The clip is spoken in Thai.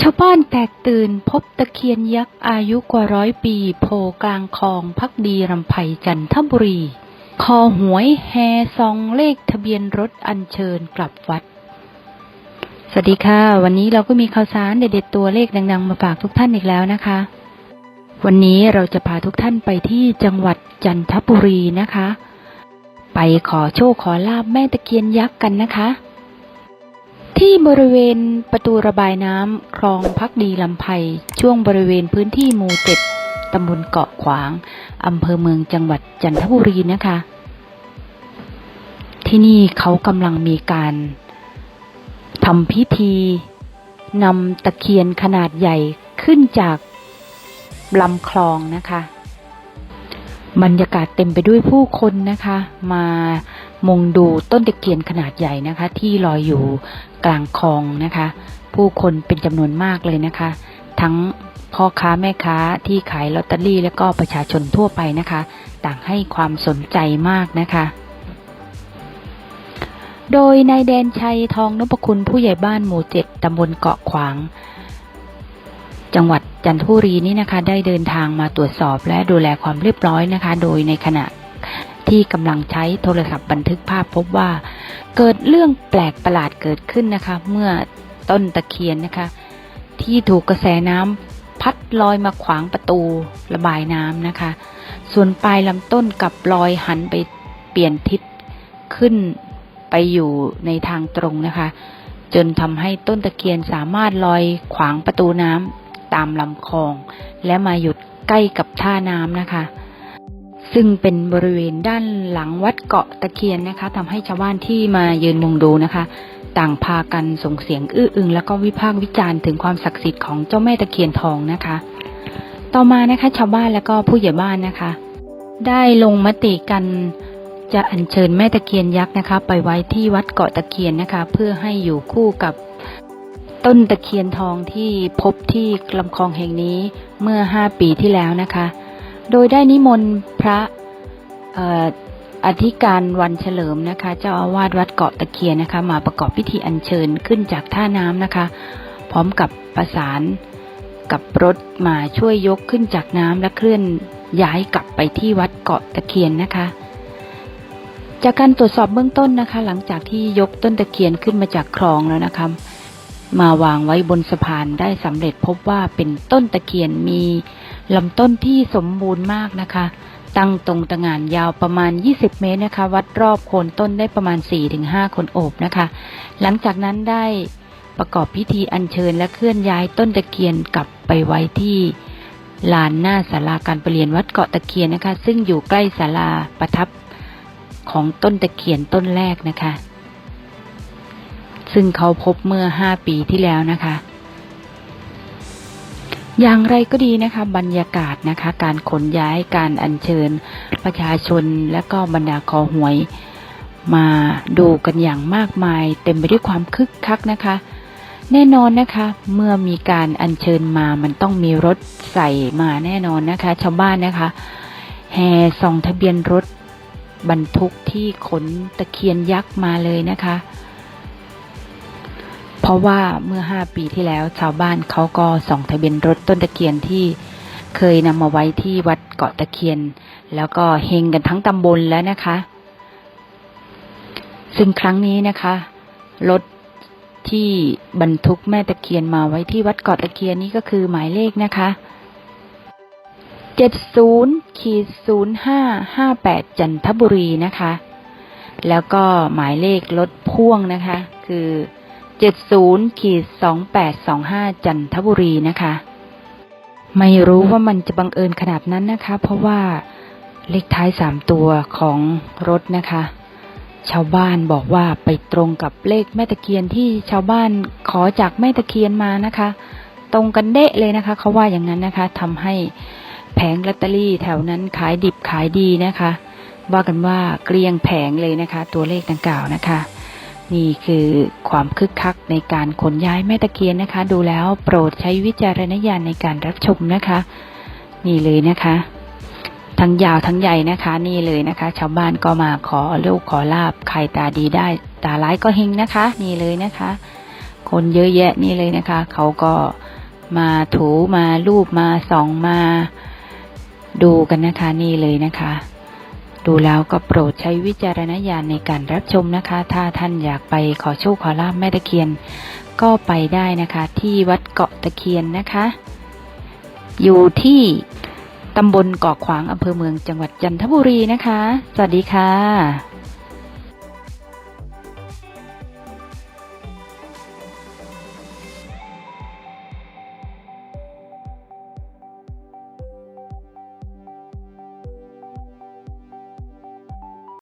ชาวบ้านแตกตื่นพบตะเคียนยักษ์อายุกว่าร้อยปี โผล่กลางคลองพักดีรำไพจันทบุรี คอหวยแฮซองเลขทะเบียนรถอัญเชิญกลับวัด สวัสดีค่ะ วันนี้เราก็มีข่าวสารเด็ดๆตัวเลขดังๆ มาฝากทุกท่านอีกแล้วนะคะ วันนี้เราจะพาทุกท่านไปที่จังหวัดจันทบุรีนะคะ ไปขอโชคขอลาบแม่ตะเคียนยักษ์กันนะคะ ที่บริเวณประตูระบายน้ำคลองพักดีลำไพช่วงบริเวณพื้นที่หมู่เจ็ดตำบลเกาะขวางอำเภอเมืองจังหวัดจันทบุรีนะคะ ที่นี่เขากำลังมีการทำพิธีนำตะเคียนขนาดใหญ่ขึ้นจากลำคลองนะคะ บรรยากาศเต็มไปด้วยผู้คนนะคะ มา มุงดูต้นตะเคียนขนาดใหญ่นะคะ ที่ลอยอยู่กลางคลองนะคะ ผู้คนเป็นจำนวนมากเลยนะคะ ทั้งพ่อค้าแม่ค้าที่ขายลอตเตอรี่ และก็ประชาชนทั่วไปนะคะ ต่างให้ความสนใจมากนะคะ โดยนายแดนชัยทองนพคุณผู้ใหญ่บ้านหมู่เจ็ดตำบลเกาะขวาง จังหวัดจันทบุรีนี่นะคะ ได้เดินทางมาตรวจสอบและดูแลความเรียบร้อยนะคะ โดยในขณะ ที่กำลังใช้โทรศัพท์บันทึกภาพพบว่า เกิดเรื่องแปลกประหลาดเกิดขึ้นนะคะ เมื่อต้นตะเคียนนะคะ ที่ถูกกระแสน้ำพัดลอยมาขวางประตูระบายน้ำนะคะ ส่วนปลายลำต้นกลับลอยหันไปเปลี่ยนทิศขึ้นไปอยู่ในทางตรงนะคะ จนทำให้ต้นตะเคียนสามารถลอยขวางประตูน้ำตามลำคลอง และมาหยุดใกล้กับท่าน้ำนะคะ ซึ่งเป็นบริเวณด้านหลังวัดเกาะตะเคียนนะคะทำให้ชาวบ้านที่มายืนมุงดูนะคะ ต่างพากันส่งเสียงอื้ออึง แล้วก็วิพากษ์วิจารณ์ถึงความศักดิ์สิทธิ์ของเจ้าแม่ตะเคียนทองนะคะ ต่อมานะคะชาวบ้านแล้วก็ผู้ใหญ่บ้านนะคะ ได้ลงมติกันจะอัญเชิญแม่ตะเคียนยักษ์นะคะ ไปไว้ที่วัดเกาะตะเคียนนะคะ เพื่อให้อยู่คู่กับต้นตะเคียนทองที่พบที่ลำคลองแห่งนี้เมื่อห้าปีที่แล้วนะคะ โดยได้นิมนต์พระอธิการวันเฉลิมนะคะ เจ้าอาวาสวัดเกาะตะเคียนนะคะ มาประกอบพิธีอัญเชิญขึ้นจากท่าน้ำนะคะ พร้อมกับประสานกับรถมาช่วยยกขึ้นจากน้ำและเคลื่อนย้ายกลับไปที่วัดเกาะตะเคียนนะคะ จากการตรวจสอบเบื้องต้นนะคะ หลังจากที่ยกต้นตะเคียนขึ้นมาจากคลองแล้วนะคะ มาวางไว้บนสะพานได้สำเร็จพบว่าเป็นต้นตะเคียนมี ลำต้นที่สมบูรณ์มากนะคะ ตั้งตรงตะงานยาวประมาณ 20 เมตรนะคะ วัดรอบโคนต้นได้ประมาณ 4-5 คนโอบนะคะ หลังจากนั้นได้ประกอบพิธีอัญเชิญและเคลื่อนย้ายต้นตะเคียนกลับไปไว้ที่ลานหน้าศาลาการประเรียนวัดเกาะตะเคียนนะคะ ซึ่งอยู่ใกล้ศาลาประทับของต้นตะเคียนต้นแรกนะคะ ซึ่งเขาพบเมื่อ 5 ปีที่แล้วนะคะ อย่างไรก็ดีนะคะบรรยากาศนะคะ การขนย้ายการอัญเชิญประชาชนและก็บรรดาคอหวย มาดูกันอย่างมากมาย เต็มไปด้วยความคึกคักนะคะ แน่นอนนะคะ เมื่อมีการอัญเชิญมามันต้องมีรถใส่มาแน่นอนนะคะ ชาวบ้านนะคะแห่ส่องทะเบียนรถบรรทุกที่ขนตะเคียนยักษ์มาเลยนะคะ เพราะว่าเมื่อห้าปีที่แล้วชาวบ้านเขาก็ส่องทะเบียนรถต้นตะเคียนที่เคยนำมาไว้ที่วัดเกาะตะเคียน แล้วก็เฮงกันทั้งตำบลแล้วนะคะ ซึ่งครั้งนี้นะคะ รถที่บรรทุกแม่ตะเคียนมาไว้ที่วัดเกาะตะเคียนนี้ก็คือหมายเลขนะคะเจ็ดศูนย์ขีดศูนย์ห้าห้าแปดจันทบุรีนะคะ แล้วก็หมายเลขรถพ่วงนะคะ คือ เจ็ดศูนย์ขีดสองแปดสองห้าจันทบุรีนะคะ ไม่รู้ว่ามันจะบังเอิญขนาดนั้นนะคะ เพราะว่าเลขท้ายสามตัวของรถนะคะ ชาวบ้านบอกว่าไปตรงกับเลขแม่ตะเคียนที่ชาวบ้านขอจากแม่ตะเคียนมานะคะ ตรงกันเดะเลยนะคะเขาว่าอย่างนั้นนะคะทำให้แผงลอตเตอรี่แถวนั้นขายดิบขายดีนะคะว่ากันว่าเกลี้ยงแผงเลยนะคะ ตัวเลขดังกล่าวนะคะ นี่คือความคึกคักในการขนย้ายแม่ตะเคียนนะคะ ดูแล้วโปรดใช้วิจารณญาณในการรับชมนะคะ นี่เลยนะคะ ทั้งยาวทั้งใหญ่นะคะ นี่เลยนะคะ ชาวบ้านก็มาขอลูกขอลาบใครตาดีได้ ตาร้ายก็เฮงนะคะ นี่เลยนะคะ คนเยอะแยะนี่เลยนะคะ เขาก็มาถูมารูปมาส่องมา ดูกันนะคะ นี่เลยนะคะ ดูแล้วก็โปรดใช้วิจารณญาณในการรับชมนะคะ ถ้าท่านอยากไปขอโชคขอลาบแม่ตะเคียน ก็ไปได้นะคะ ที่วัดเกาะตะเคียนนะคะ อยู่ที่ตำบลเกาะขวางอำเภอเมืองจังหวัดจันทบุรีนะคะ สวัสดีค่ะ